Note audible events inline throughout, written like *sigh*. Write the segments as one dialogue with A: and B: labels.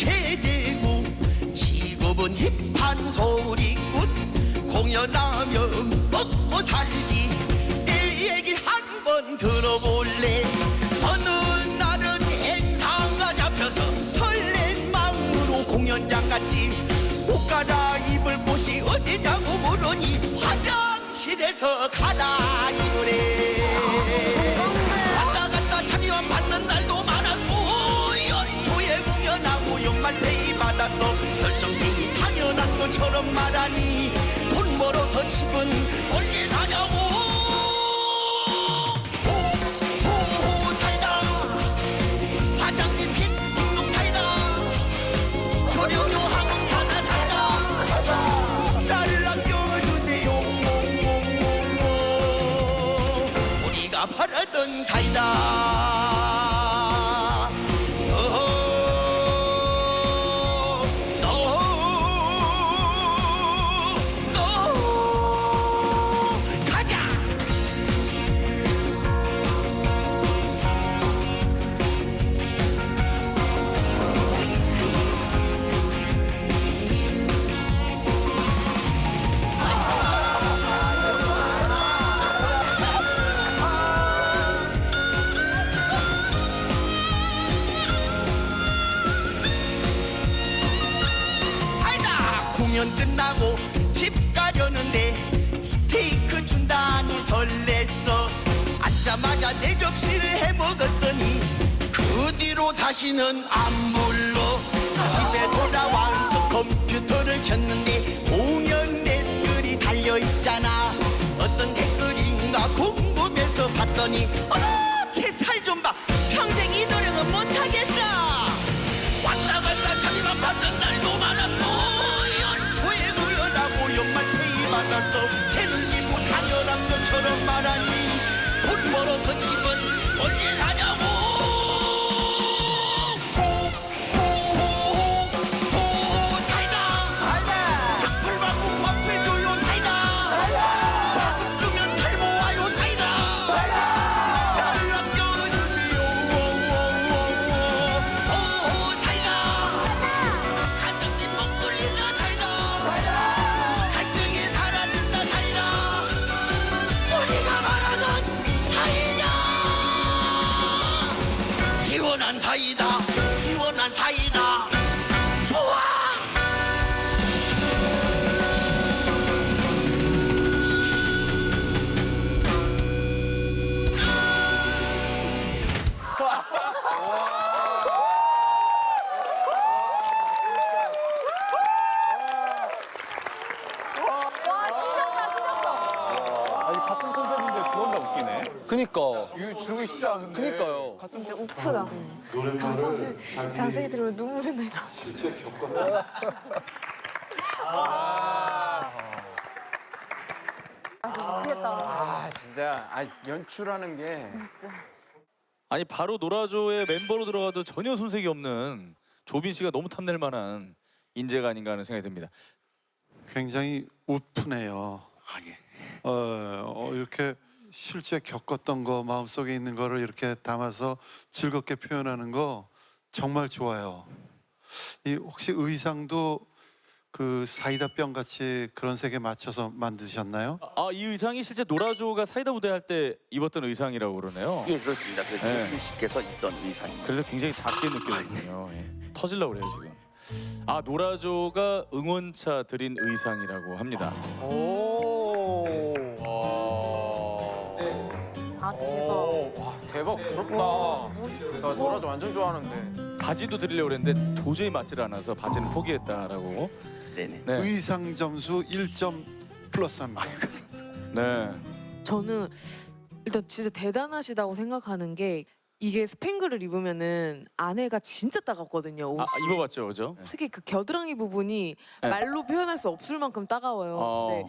A: 세제고 직업은 힙한 소리꾼 공연하면 먹고 살지. 내 얘기 한번 들어볼래? 어느 날은 행사가 잡혀서 설렌 마음으로 공연장 갔지. 옷 갈아입을 곳이 어디냐고 물으니 화장실에서 갈아입으래. 페이 받았어 결정되기 당연한 것처럼 말하니 돈 벌어서 집은 언제 사냐고. 호호호 다시는 안 불러. 집에 돌아와서 컴퓨터를 켰는데 공연 댓글이 달려있잖아. 어떤 댓글인가 궁금해서 봤더니 어머 제 살 좀 봐. 평생 이 노력은 못하겠다. 왔다 갔다 자기만 받는 날도 많았고 연초에 공연하고 연말 페이 받았어 재능이 뭐 당연한 것처럼 말하니 돈 벌어서 집은 언제 사냐고
B: 같은 컨셉인데 두번다 웃기네.
C: 그니까.
B: 이거 들고 싶지 않은데.
C: 그니까요.
D: 진짜 우프다. 가사를 자세히 들으면 눈물이 나요. 아, 미치겠다.
E: 아 진짜 아 연출하는 게
D: 진짜.
F: 아니 바로 노라조의 멤버로 들어가도 전혀 손색이 없는 조빈 씨가 너무 탐낼 만한 인재가 아닌가 하는 생각이 듭니다.
G: 굉장히 우프네요. 어, 어, 이렇게 실제 겪었던 거 마음속에 있는 거를 이렇게 담아서 즐겁게 표현하는 거 정말 좋아요. 이 혹시 의상도 그 사이다 병 같이 그런 색에 맞춰서 만드셨나요?
F: 아 이 의상이 실제 노라조가 사이다 무대 할 때 입었던 의상이라고 그러네요.
H: 예 그렇습니다. 그래서
F: 네.
H: 씨께서 입던 의상입니다.
F: 그래서 굉장히 작게 느껴졌군요. 예. 터질라 그래요 지금. 아 노라조가 응원차 드린 의상이라고 합니다.
D: 아, 대박.
E: 오, 와 대박 부럽다 나 노라조 완전 좋아하는데
F: 바지도 드리려고 그랬는데 도저히 맞질 않아서 바지는 포기했다라고.
H: 네네.
F: 네.
G: 의상 점수 1점 플러스 합니다.
F: 네.
I: 저는 일단 진짜 대단하시다고 생각하는 게 이게 스팽글을 입으면은 안에가 진짜 따갑거든요. 옷이.
F: 아 입어봤죠, 그죠?
I: 특히 그 겨드랑이 부분이
F: 네.
I: 말로 표현할 수 없을 만큼 따가워요.
F: 어.
I: 네.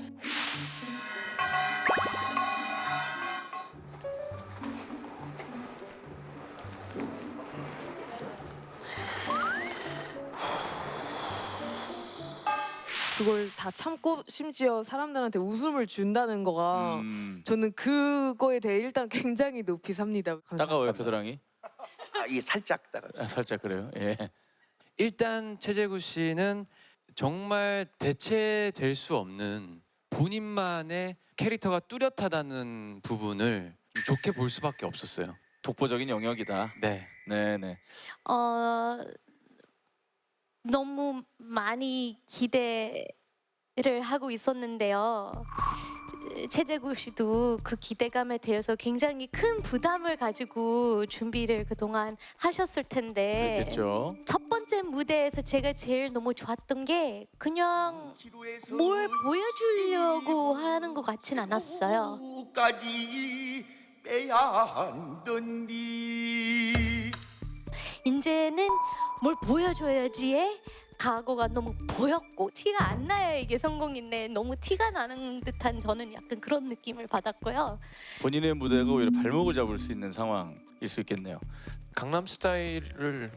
I: 그걸 다 참고 심지어 사람들한테 웃음을 준다는 거가
F: 음,
I: 저는 그거에 대해 일단 굉장히 높이 삽니다.
F: 따가워요 겨드랑이?
H: 아, 이 살짝 따가.
F: 아, 살짝 그래요. 예.
J: 일단 최재구 씨는 정말 대체될 수 없는
C: 본인만의 캐릭터가 뚜렷하다는 부분을 좀 좋게 볼 수밖에 없었어요.
F: 독보적인 영역이다.
C: 네.
F: 네 네.
J: 어 너무 많이 기대를 하고 있었는데요. 최재구 씨도 그 기대감에 대해서 굉장히 큰 부담을 가지고 준비를 그동안 하셨을 텐데
F: 그렇겠죠.
J: 첫 번째 무대에서 제가 제일 너무 좋았던 게 그냥 뭘 보여주려고 하는 것 같진 않았어요.
A: 까지 빼야 한던디
J: 이제는 뭘 보여줘야지의 각오가 너무 보였고 티가 안 나요 이게 성공인데 너무 티가 나는 듯한 저는 약간 그런 느낌을 받았고요.
F: 본인의 무대가 오히려 발목을 잡을 수 있는 상황일 수 있겠네요.
K: 강남 스타일을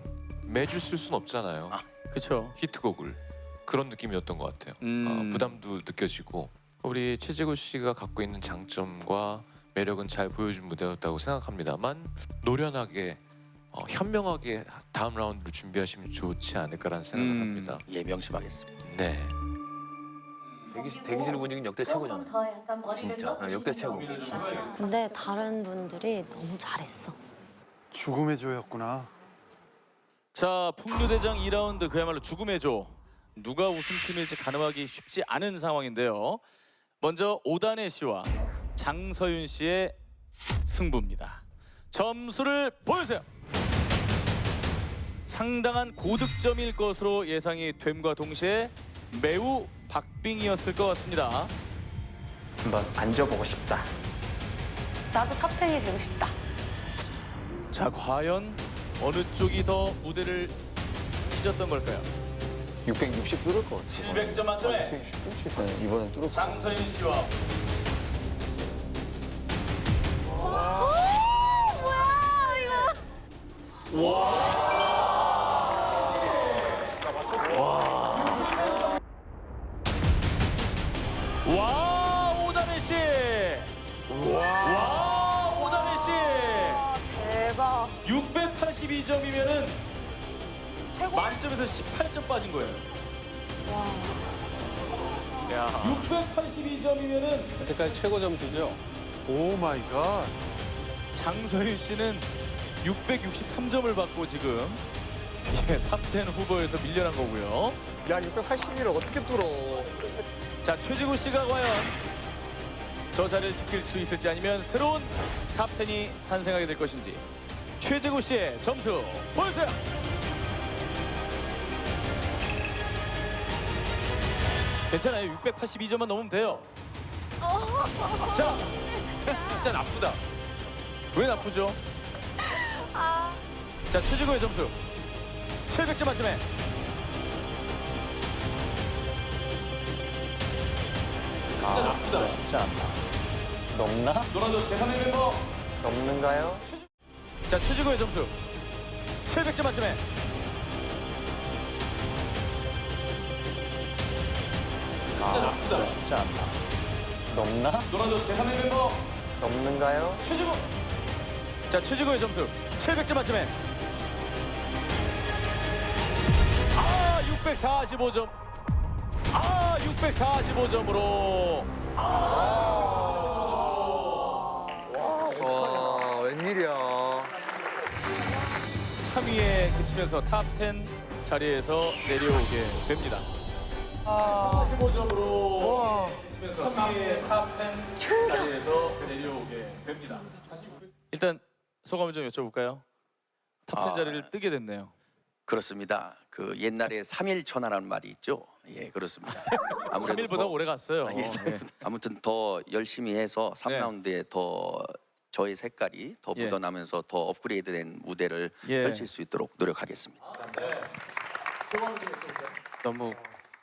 K: 매주 쓸 순 없잖아요.
F: 그렇죠.
K: 히트곡을 그런 느낌이었던 것 같아요.
F: 음.
K: 어, 부담도 느껴지고 우리 최재구 씨가 갖고 있는 장점과 매력은 잘 보여준 무대였다고 생각합니다만 노련하게 어, 현명하게 다음 라운드를 준비하시면 좋지 않을까라는 생각을
F: 음.
K: 합니다.
H: 예, 명심하겠습니다.
K: 네.
B: 대기실, 대기실 분위기는 역대 최고잖아요.
J: 더 약간 머리를
B: 진짜 아, 역대 최고. 진짜.
D: 근데 다른 분들이 너무 잘했어.
G: 죽음의 조였구나.
F: 자, 풍류대장 2라운드 그야말로 죽음의 조. 누가 우승팀일지 가늠하기 쉽지 않은 상황인데요. 먼저 오단혜 씨와 장서윤 씨의 승부입니다. 점수를 보여주세요. 상당한 고득점일 것으로 예상이 됨과 동시에 매우 박빙이었을 것 같습니다.
E: 한번 앉아보고 싶다.
D: 나도 탑10이 되고 싶다.
F: 자, 과연 어느 쪽이 더 무대를 찢었던 걸까요?
B: 660 뚫을 것 같아.
F: 700점 만점에
B: 660 뚫을 것 같아. 이번엔 뚫을 것 같아.
F: 장서윤 씨와 와 682점이면은
I: 최고.
F: 만점에서 18점 빠진 거예요. 야. 682점이면은
B: 여태까지 최고 점수죠?
G: 오 마이 갓.
F: 장서윤 씨는 663점을 받고 지금 예, 탑10 후보에서 밀려난 거고요.
E: 야 681을 어떻게 뚫어?
F: 자 최지구 씨가 과연 저 자리를 지킬 수 있을지 아니면 새로운 탑10이 탄생하게 될 것인지 최지구 씨의 점수 보여주세요. 괜찮아요. 682점만 넘으면 돼요. 자, 진짜 나쁘다. 왜 나쁘죠? 자, 최지구의 점수 700점 만점에 진짜 나쁘다.
B: 진짜. 넘나?
F: 노란조 제3의 멤버
B: 넘는가요?
F: 자 최지구의 점수 700점 만점에 진짜 나쁘다.
B: 진짜. 넘나?
F: 노란조 제3의 멤버
B: 넘는가요?
F: 최지구 자 최지구의 점수 700점 만점에 아 645점 아 645점으로
E: 와 웬일이야?
F: 3위에 그치면서 탑10 자리에서 내려오게 됩니다. 45점으로 그치면서 3위에 탑10 자리에서 내려오게 됩니다. 일단 소감을 좀 여쭤볼까요? 탑10
H: 아.
F: 자리를 뜨게 됐네요.
H: 그렇습니다. 그 옛날에 삼일천하라는 말이 있죠. 예, 그렇습니다. *laughs* 아무래도
F: 3일보다
H: 더-
F: 오래 갔어요.
H: 아, 예,
F: 예.
H: 아무튼 더 열심히 해서
F: 네.
H: 3라운드에 더 저의 색깔이 더
F: 예.
H: 묻어나면서 더 업그레이드된 무대를
F: 예.
H: 펼칠 수 있도록 노력하겠습니다.
L: 너무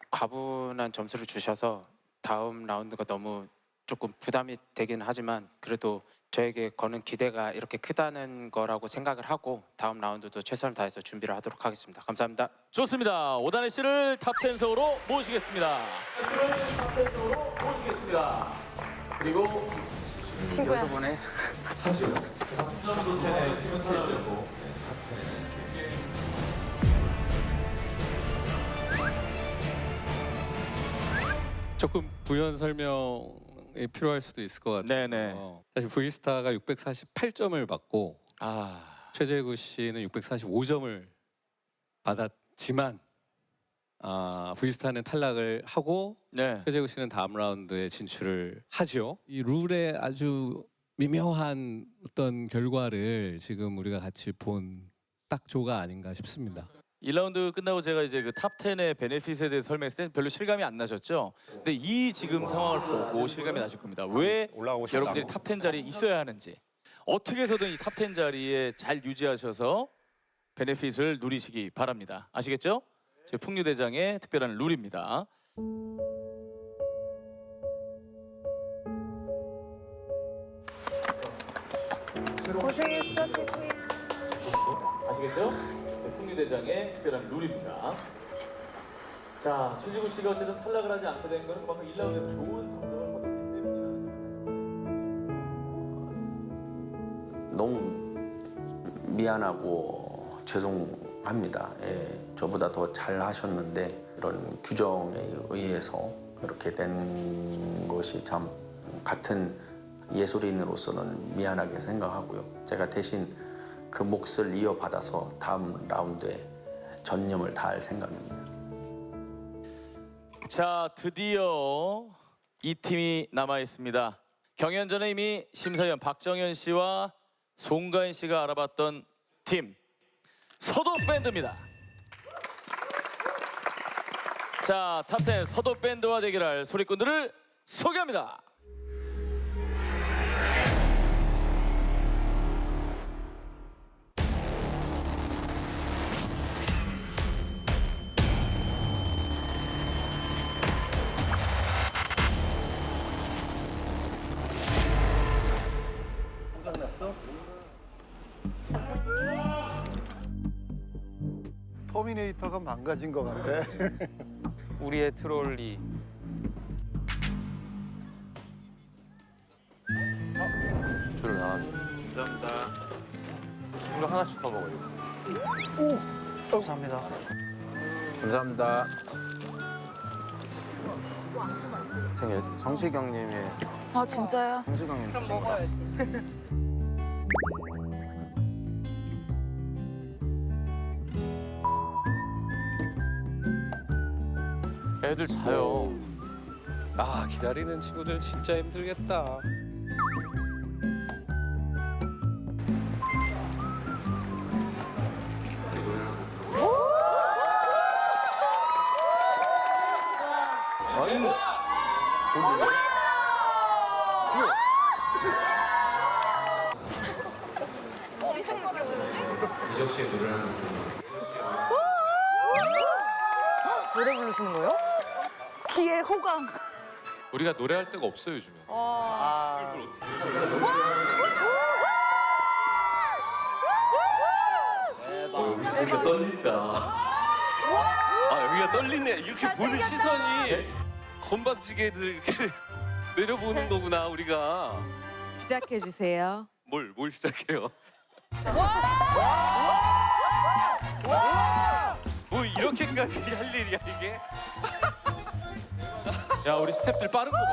L: 과분한 점수를 주셔서 다음 라운드가 너무 조금 부담이 되긴 하지만 그래도 저에게 거는 기대가 이렇게 크다는 거라고 생각을 하고 다음 라운드도 최선을 다해서 준비를 하도록 하겠습니다. 감사합니다.
F: 좋습니다. 오다네 씨를 탑10 서로 모시겠습니다. 탑10 서로 모시겠습니다. 그리고
D: 친구야.
L: 보내. *laughs*
F: 조금
M: 부연 설명이 필요할 수도 있을 것 같아요.
F: 네네.
M: 사실 브이스타가 648점을 받고
F: 아
M: 최재구 씨는 645점을 받았지만 아, 브이스타는 탈락을 하고
F: 네.
M: 최재구 씨는 다음 라운드에 진출을 하죠. 이 룰의 아주 미묘한 어떤 결과를 지금 우리가 같이 본 딱 조가 아닌가 싶습니다.
F: 1라운드 끝나고 제가 이제 그 탑 10의 베네핏에 대해 설명했을 때 별로 실감이 안 나셨죠? 근데 이 지금 상황을 보고 실감이 나실 겁니다. 왜 여러분들이 탑 10 자리에 있어야 하는지 어떻게 해서든 이 탑 10 자리에 잘 유지하셔서 베네핏을 누리시기 바랍니다. 아시겠죠? 제 풍류대장의 특별한 룰입니다.
D: 고생했어 제구야.
F: 아시겠죠? 네, 풍류대장의 특별한 룰입니다. 자, 최지구 씨가 어쨌든 탈락을 하지 않게 된 것은 그만큼 1라운드에서 좋은 성적을 거뒀기 때문이라는 점.
H: 너무 미안하고 죄송합니다. 예, 저보다 더 잘 하셨는데 이런 규정에 의해서 그렇게 된 것이 참 같은 예술인으로서는 미안하게 생각하고요. 제가 대신 그 몫을 이어받아서 다음 라운드에 전념을 다할 생각입니다.
F: 자, 드디어 이 팀이 남아 있습니다. 경연 전에 이미 심사위원 박정현 씨와 송가인 씨가 알아봤던 팀 서도 밴드입니다. 자, 탑10 서도 밴드와 대결할 소리꾼들을 소개합니다.
G: 터미네이터가 망가진 것 같아. *laughs*
E: 우리의 트롤리.
K: 줄을 나와줘. 감사합니다. 이거 하나씩 더 먹어요.
E: 감사합니다. 감사합니다. 생일 성시경님의
D: 아 진짜야?
E: 성시경님 주신 거. *laughs*
K: 애들 자요.
M: 아 기다리는 친구들 진짜 힘들겠다.
D: 노래 부르시는 거요? 귀의 호강.
K: 우리가 노래할 데가 없어요 요즘에. 어, 여기 진짜 떨린다. 아 여기가 떨리네. 이렇게 보는 시선이 건방지게들 이렇게 *laughs* 내려보는 거구나 우리가.
I: 시작해 주세요.
K: 뭘 뭘 시작해요? 뭐 이렇게까지 할 일이야 이게?
F: 야, 우리 스탭들 빠른 거 봐.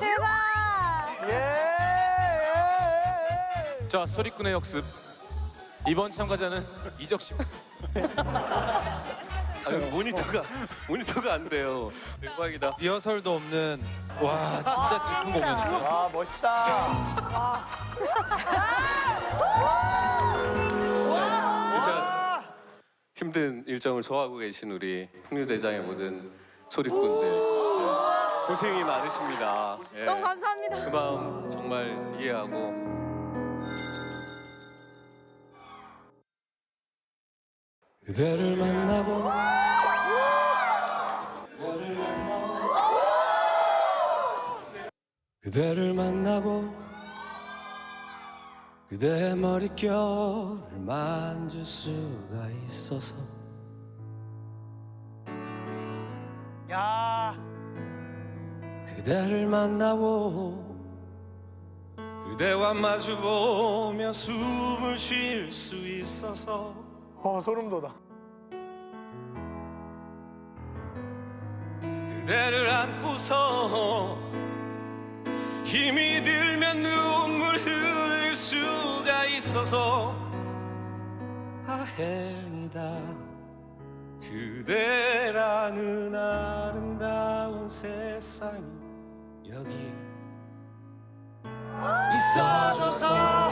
D: 대박.
F: 자, 소리꾼의 역습. 이번 참가자는 이적 씨. *laughs*
K: 아, 모니터가 모니터가 안 돼요. 대박이다.
C: 리허설도 없는 와 진짜 즉흥 공연이다.
E: 아 멋있다.
M: 진짜 힘든 일정을 소화하고 계신 우리 풍류대장의 모든 소리꾼들 네, 고생이 많으십니다. 예.
D: 너무 감사합니다.
M: 그 마음 정말 이해하고 그대를 만나고 그대를 만나고 그대의 머릿결을 만질 수가 있어서 그대를 만나고 그대와 마주보며 숨을 쉴 수 있어서
E: 어 소름 돋아.
N: 그대를 안고서 힘이 들면 눈물 흘릴 수가 있어서 다행이다 그대라는 아름다운 세상이 있어줘서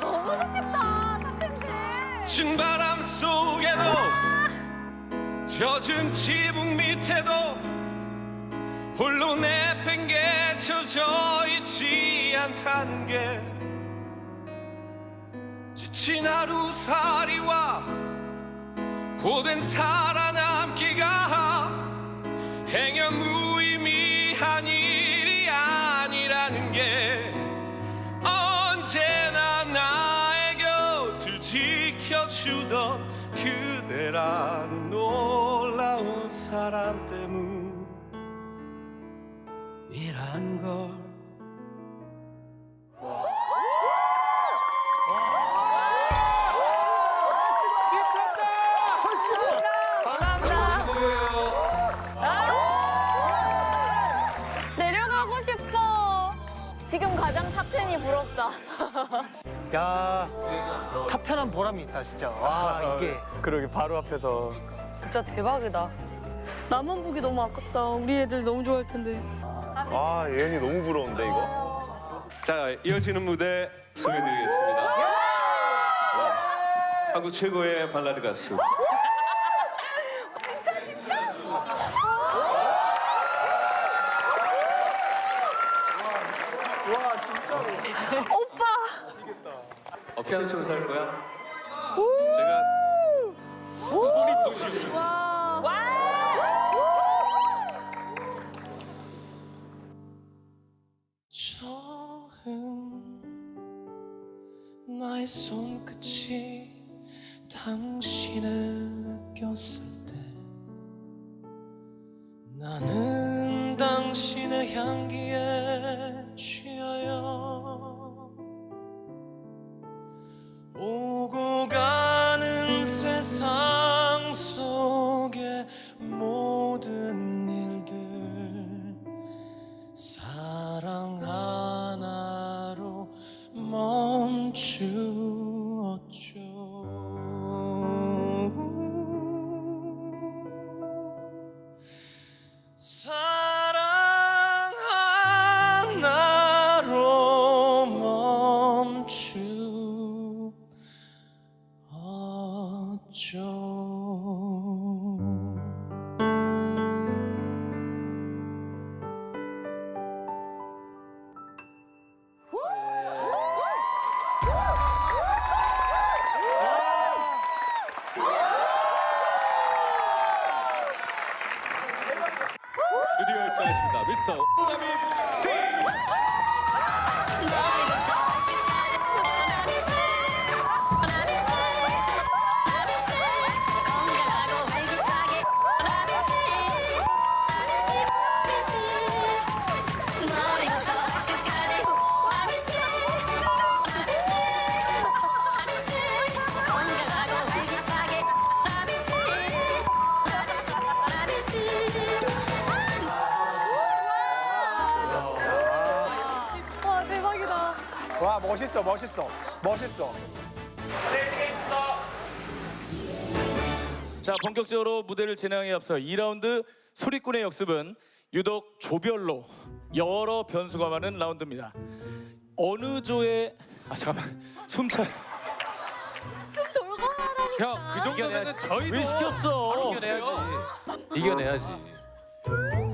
J: 너무 좋겠다 탑텐데.
N: 신바람 속에도 젖은 지붕 밑에도 홀로 내팽개쳐져 있지 않다는 게 지친 하루살이와 고된 살아남기가 행여 무 그대라는 놀라운 사람 때문이란 걸
D: 내려가고 싶어. 지금 가장 탑텐이 부럽다. *laughs*
O: 야 탑텐한 보람이 있다 진짜. 와 이게
E: 그러게 바로 앞에서
I: 진짜 대박이다. 나만 보기 너무 아깝다. 우리 애들 너무 좋아할 텐데.
E: 아 예은이 너무 부러운데 이거
N: 자 이어지는 무대 소개해드리겠습니다 한국 최고의 발라드 가수
O: 와 진짜로.
K: 어, 피아노 치면서 할 거야?
N: 제가 처음
E: 멋있어 멋있어 멋있어
F: 자 본격적으로 무대를 진행에 앞서 2라운드 소리꾼의 역습은 유독 조별로 여러 변수가 많은 라운드입니다. 어느 조의 아 잠깐만 숨차
J: 숨 돌고 하라니까.
K: 형, 그 정도면은 저희도
F: 왜 시켰어?
K: 바로 이겨내야지. 이겨내야지.